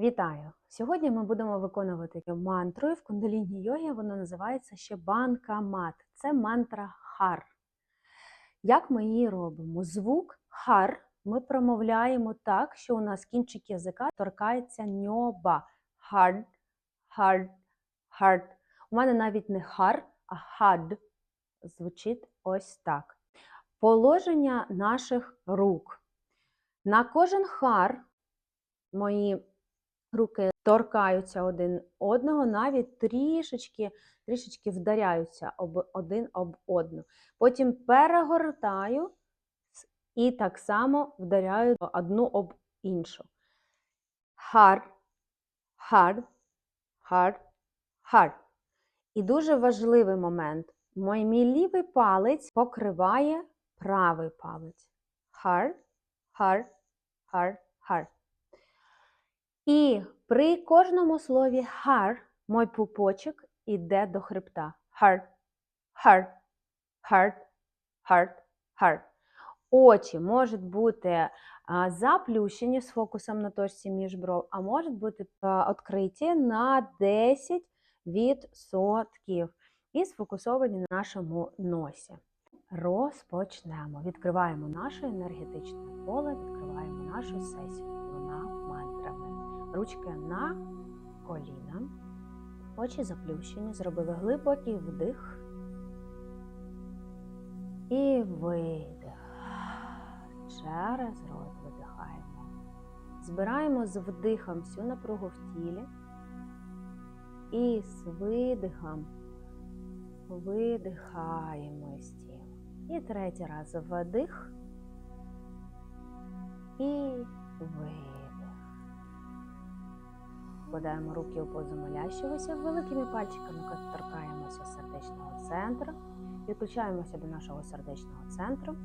Вітаю! Сьогодні ми будемо виконувати мантру в кундаліні йогі вона називається ще банка. Це мантра хар. Як ми її робимо? Звук хар ми промовляємо так, що у нас кінчик язика торкається ньоба. Hard, hard, hard. У мене навіть не хар, а хад. Звучить ось так. Положення наших рук. На кожен хар мої руки торкаються один одного, навіть трішечки, трішечки вдаряються об один об одну. Потім перегортаю і так само вдаряю одну об іншу. Хар, хар, хар, хар. І дуже важливий момент. Мій мій лівий палець покриває правий палець. Хар, хар, хар, хар. І при кожному слові хар мой пупочок іде до хребта. Hard, hard, hard, hard, hard. Очі можуть бути заплющені з фокусом на точці між бров, а можуть бути відкриті на 10% і сфокусовані на нашому носі. Розпочнемо. Відкриваємо наше енергетичне поле, відкриваємо нашу сесію. Ручки на коліна, очі заплющені, зробили глибокий вдих і видих. Через рот видихаємо. Збираємо з вдихом всю напругу в тілі і з видихом видихаємо з тіла. І третій раз вдих і видих. Вкладаємо руки у позу молящогося, великими пальчиками торкаємося сердечного центру, підключаємося до нашого сердечного центру,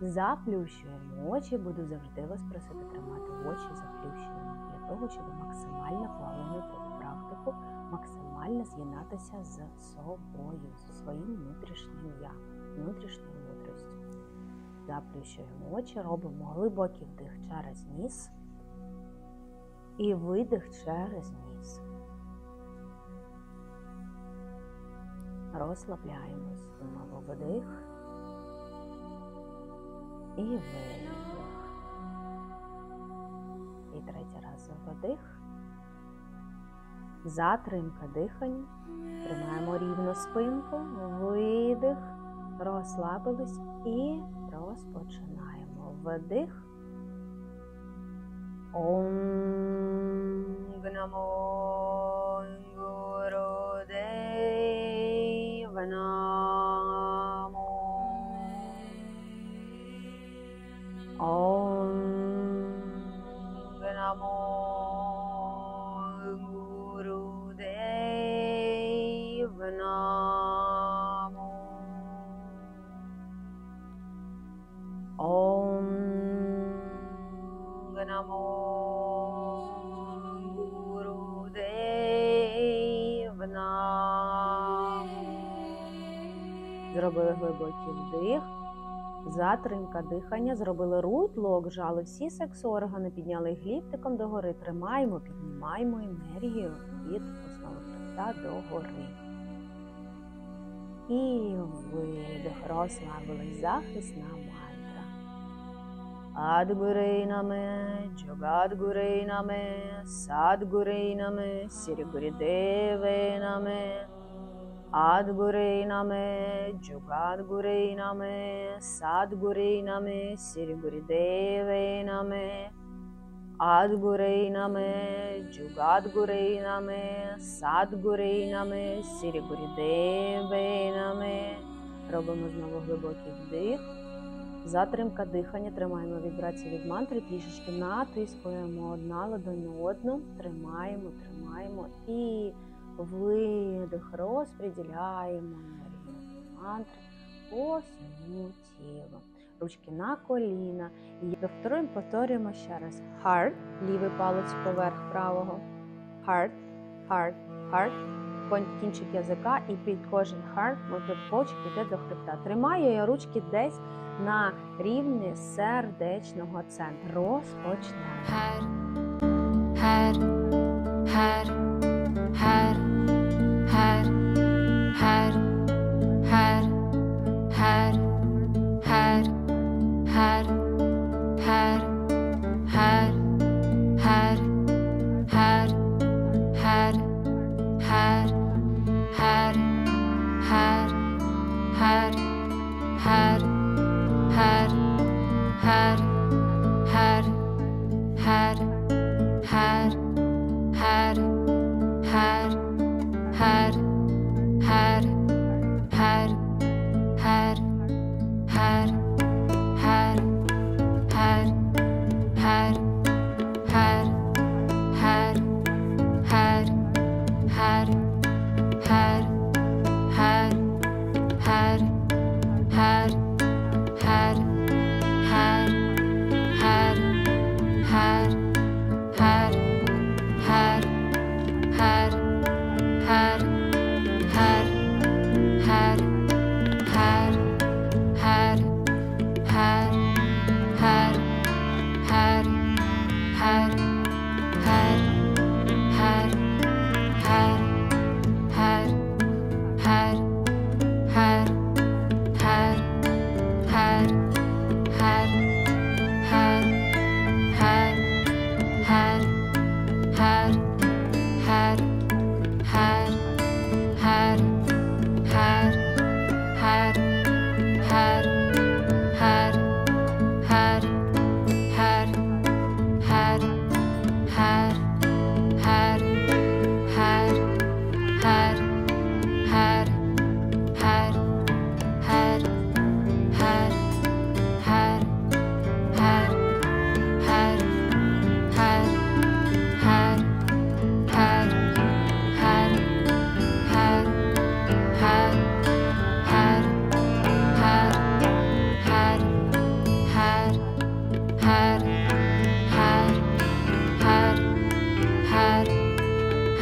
заплющуємо очі, буду завжди вас просити тримати очі заплющеними для того, щоб максимально поглинути практику, максимально з'єднатися з собою, зі своїм внутрішнім я, внутрішньою мудрістю. Заплющуємо очі, робимо глибокий вдих через ніс і видих через ніс. Розслабляємось. Знову вдих і видих. І третій раз вдих. Затримка дихання. Тримаємо рівно спинку, видих, розслабились і розпочинаємо. Вдих. ॐ नमो गुरुदेवनामो ॐ नमो Зробили глибокий вдих. Затримка дихання, зробили рут, лок, жали всі секс-органи, підняли гліптиком догори, тримаємо, піднімаємо енергію від основи хребта догори. І видих, розслабились, захисна мантра. Адгурейнаме, Джогадгурейнаме, Садгурейнаме, Сірігурідевейнаме, Адгурейнаме, Джугадгурейнаме, Садгурейнаме, Сірігурідевейнаме, Адгурейнаме, Джугадгурейнаме, Садгурейнаме, Сірігурідевейнаме. Робимо знову глибокий вдих. Затримка дихання, тримаємо вібрації від мантри, трішечки натискуємо одна ладонь на одну, тримаємо, тримаємо і видих, розподіляємо енергію мантри по всьому тілу. Ручки на коліна. І повторюємо, повторюємо ще раз. Hard, лівий палець поверх правого. Hard, hard, hard. Кінчик язика і під кожен хард ми почок йде до хребта. Тримаю я ручки десь на рівні сердечного центру. Розпочнемо. här, här, här.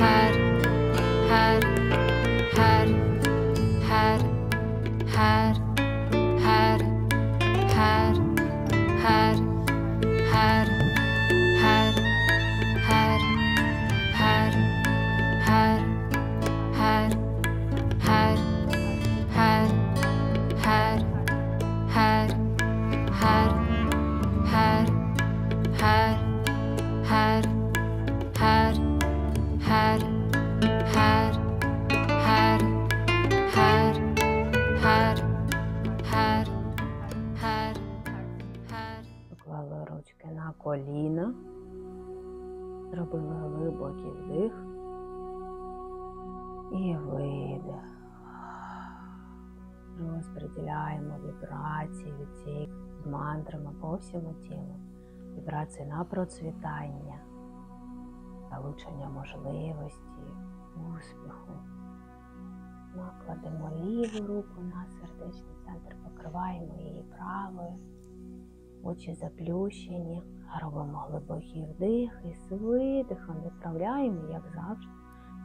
Had, had, коліна, зробили глибокий вдих і видих. Розподіляємо вібрації від цієї мантрами по всьому тілу. Вібрації на процвітання, залучення можливості, успіху. Накладемо ліву руку на сердечний центр, покриваємо її правою очі заплющені, робимо глибокий вдих і з видихом відправляємо, як завжди,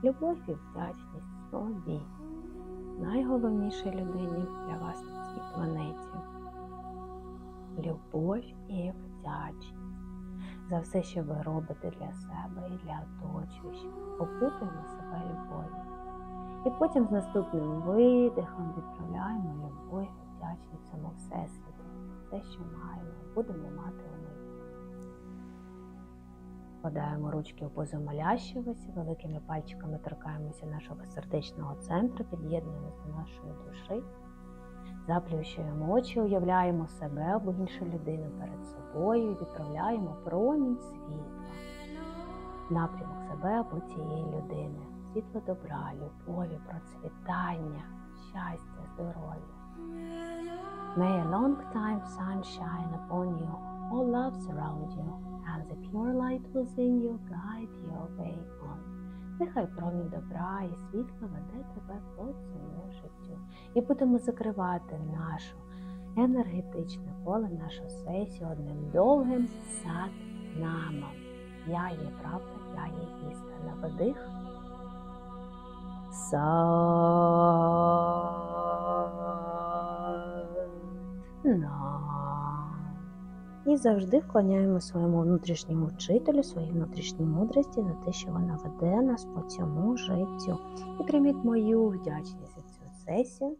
любов і вдячність собі, найголовнішій людині для вас на цій планеті. Любов і вдячність за все, що ви робите для себе і для оточуючих. Окутуємо себе любов'ю. І потім з наступним видихом відправляємо любов і вдячність цьому всесвіту. Все, що маємо, будемо мати у майбутньому. Вкладаємо ручки у позу великими пальчиками торкаємося нашого сердечного центру, під'єднуємося до нашої душі, заплющуємо очі, уявляємо себе або іншу людину перед собою і відправляємо промінь світла напрямок себе або цієї людини. Світло добра, любові, процвітання, щастя, здоров'я. May a long time sun shine upon you, all love surround you, and the pure light within you guide your way on. Нехай промінь добра і світло веде тебе по цьому життю. І будемо закривати нашу енергетичне коло, нашу сесію одним довгим сад намом. Я є правда, я є істина. Вдих. Сад. І завжди вклоняємо своєму внутрішньому вчителю, своїй внутрішній мудрості за те, що вона веде нас по цьому життю. І прийміть мою вдячність за цю сесію.